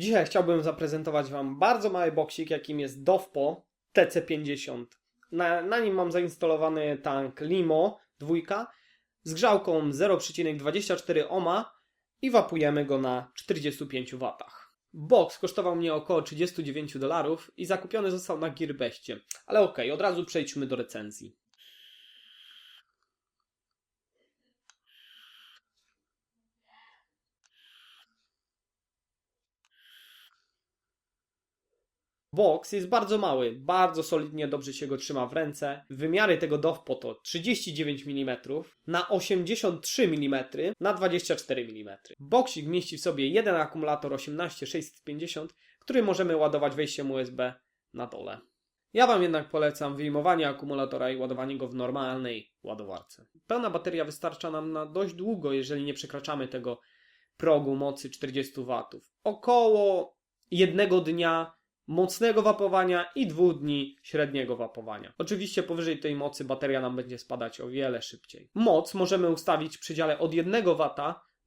Dzisiaj chciałbym zaprezentować Wam bardzo mały boksik, jakim jest Dovpo TC50. Na, na nim mam zainstalowany tank Limo 2 z grzałką 0,24 ohma i wapujemy go na 45 W. Box kosztował mnie około 39 dolarów i zakupiony został na Gearbestie. Ale okej, okay, od razu przejdźmy do recenzji. Box jest bardzo mały, bardzo solidnie dobrze się go trzyma w ręce. Wymiary tego DOWPO to 39 mm na 83 mm na 24 mm. Boxik mieści w sobie jeden akumulator 18650, który możemy ładować wejściem USB na dole. Ja Wam jednak polecam wyjmowanie akumulatora i ładowanie go w normalnej ładowarce. Pełna bateria wystarcza nam na dość długo, jeżeli nie przekraczamy tego progu mocy 40 W. Około jednego dnia mocnego wapowania i dwóch dni średniego wapowania. Oczywiście powyżej tej mocy bateria nam będzie spadać o wiele szybciej. Moc możemy ustawić w przedziale od 1 W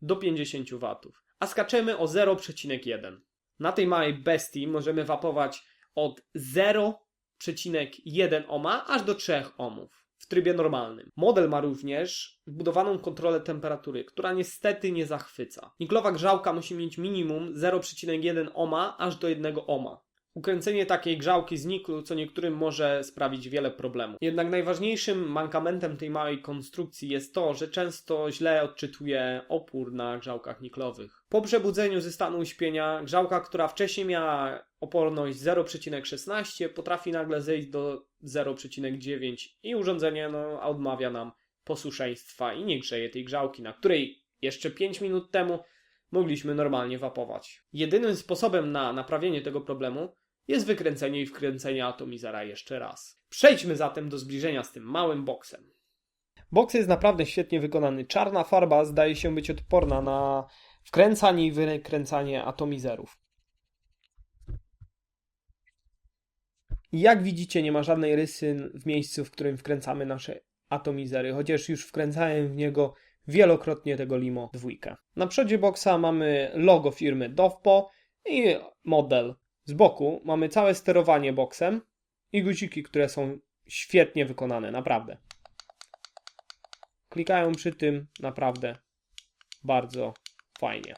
do 50 W, a skaczemy o 0,1. Na tej małej bestii możemy wapować od 0,1 ohma aż do 3 ohmów w trybie normalnym. Model ma również wbudowaną kontrolę temperatury, która niestety nie zachwyca. Niklowa grzałka musi mieć minimum 0,1 ohma aż do 1 ohma. Ukręcenie takiej grzałki z niklu co niektórym może sprawić wiele problemów. Jednak najważniejszym mankamentem tej małej konstrukcji jest to, że często źle odczytuje opór na grzałkach niklowych. Po przebudzeniu ze stanu uśpienia, grzałka, która wcześniej miała oporność 0,16 potrafi nagle zejść do 0,9 i urządzenie no, odmawia nam posłuszeństwa i nie grzeje tej grzałki, na której jeszcze 5 minut temu mogliśmy normalnie wapować. Jedynym sposobem na naprawienie tego problemu jest wykręcenie i wkręcenie atomizera jeszcze raz. Przejdźmy zatem do zbliżenia z tym małym boksem. Boks jest naprawdę świetnie wykonany. Czarna farba zdaje się być odporna na wkręcanie i wykręcanie atomizerów. Jak widzicie, nie ma żadnej rysy w miejscu, w którym wkręcamy nasze atomizery, chociaż już wkręcałem w niego wielokrotnie tego Limo 2. Na przodzie boksa mamy logo firmy Dovpo i model z boku mamy całe sterowanie boksem i guziki, które są świetnie wykonane, naprawdę. Klikają przy tym naprawdę bardzo fajnie.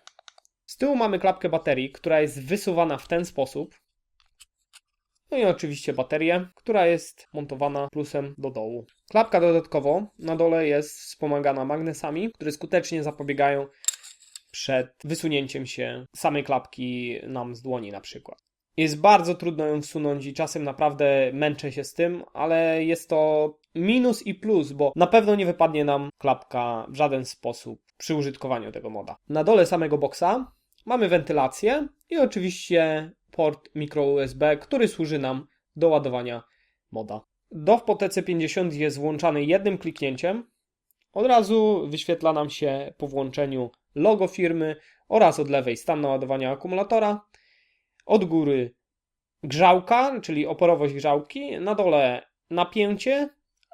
Z tyłu mamy klapkę baterii, która jest wysuwana w ten sposób. No i oczywiście baterię, która jest montowana plusem do dołu. Klapka dodatkowo na dole jest wspomagana magnesami, które skutecznie zapobiegają przed wysunięciem się samej klapki nam z dłoni na przykład. Jest bardzo trudno ją wsunąć i czasem naprawdę męczę się z tym, ale jest to minus i plus, bo na pewno nie wypadnie nam klapka w żaden sposób przy użytkowaniu tego moda. Na dole samego boksa mamy wentylację i oczywiście port micro USB, który służy nam do ładowania moda. DOF po TC50 jest włączany jednym kliknięciem. Od razu wyświetla nam się po włączeniu logo firmy oraz od lewej stan naładowania akumulatora od góry grzałka, czyli oporowość grzałki, na dole napięcie,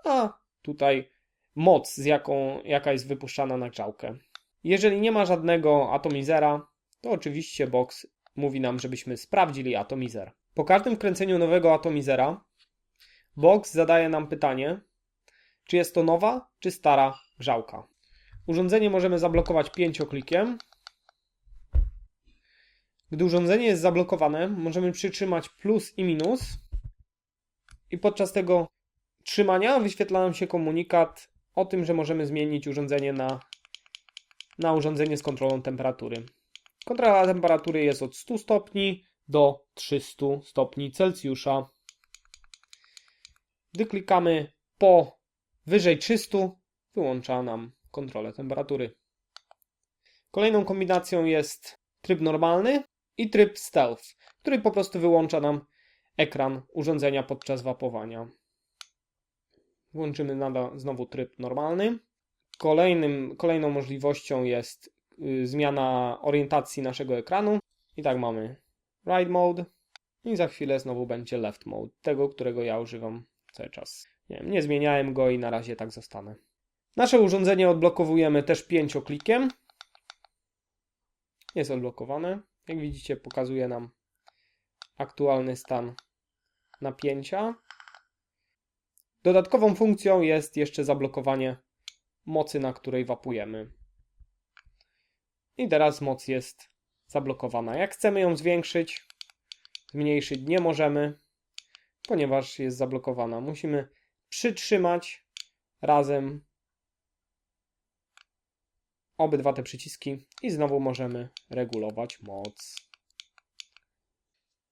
a tutaj moc, z jaką, jaka jest wypuszczana na grzałkę. Jeżeli nie ma żadnego atomizera, to oczywiście box mówi nam, żebyśmy sprawdzili atomizer. Po każdym kręceniu nowego atomizera, box zadaje nam pytanie, czy jest to nowa, czy stara grzałka. Urządzenie możemy zablokować pięcioklikiem, gdy urządzenie jest zablokowane, możemy przytrzymać plus i minus i podczas tego trzymania wyświetla nam się komunikat o tym, że możemy zmienić urządzenie na, na urządzenie z kontrolą temperatury. Kontrola temperatury jest od 100 stopni do 300 stopni Celsjusza. Gdy klikamy po wyżej 300, wyłącza nam kontrolę temperatury. Kolejną kombinacją jest tryb normalny, i tryb stealth, który po prostu wyłącza nam ekran urządzenia podczas wapowania. Włączymy nadal znowu tryb normalny. Kolejnym, kolejną możliwością jest y, zmiana orientacji naszego ekranu. I tak mamy right mode i za chwilę znowu będzie left mode, tego, którego ja używam cały czas. Nie, nie zmieniałem go i na razie tak zostanę. Nasze urządzenie odblokowujemy też pięcioklikiem. Jest odblokowane. Jak widzicie, pokazuje nam aktualny stan napięcia. Dodatkową funkcją jest jeszcze zablokowanie mocy, na której wapujemy. I teraz moc jest zablokowana. Jak chcemy ją zwiększyć, zmniejszyć nie możemy, ponieważ jest zablokowana. Musimy przytrzymać razem obydwa te przyciski i znowu możemy regulować moc.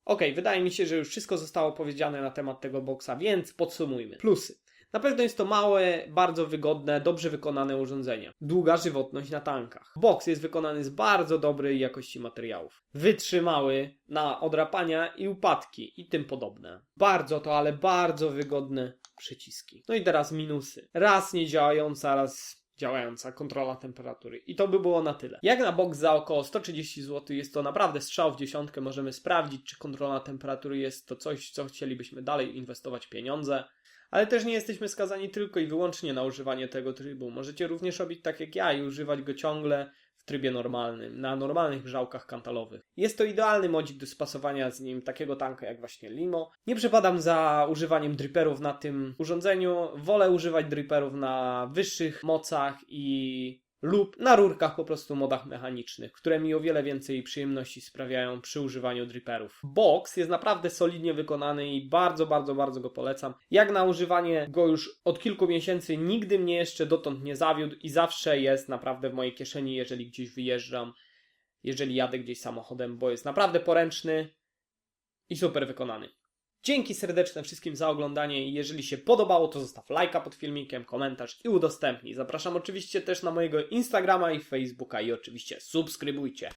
Ok, wydaje mi się, że już wszystko zostało powiedziane na temat tego boxa, więc podsumujmy. Plusy. Na pewno jest to małe, bardzo wygodne, dobrze wykonane urządzenie. Długa żywotność na tankach. Box jest wykonany z bardzo dobrej jakości materiałów. Wytrzymały na odrapania i upadki i tym podobne. Bardzo to, ale bardzo wygodne przyciski. No i teraz minusy. Raz nie działająca, raz działająca kontrola temperatury. I to by było na tyle. Jak na box za około 130 zł jest to naprawdę strzał w dziesiątkę. Możemy sprawdzić, czy kontrola temperatury jest to coś, co chcielibyśmy dalej inwestować pieniądze. Ale też nie jesteśmy skazani tylko i wyłącznie na używanie tego trybu. Możecie również robić tak jak ja i używać go ciągle trybie normalnym, na normalnych grzałkach kantalowych. Jest to idealny modzik do spasowania z nim takiego tanka jak właśnie Limo. Nie przepadam za używaniem dripperów na tym urządzeniu. Wolę używać dripperów na wyższych mocach i lub na rurkach po prostu modach mechanicznych, które mi o wiele więcej przyjemności sprawiają przy używaniu dripperów. Box jest naprawdę solidnie wykonany i bardzo, bardzo, bardzo go polecam. Jak na używanie go już od kilku miesięcy nigdy mnie jeszcze dotąd nie zawiódł i zawsze jest naprawdę w mojej kieszeni, jeżeli gdzieś wyjeżdżam, jeżeli jadę gdzieś samochodem, bo jest naprawdę poręczny i super wykonany. Dzięki serdeczne wszystkim za oglądanie jeżeli się podobało, to zostaw lajka pod filmikiem, komentarz i udostępnij. Zapraszam oczywiście też na mojego Instagrama i Facebooka i oczywiście subskrybujcie.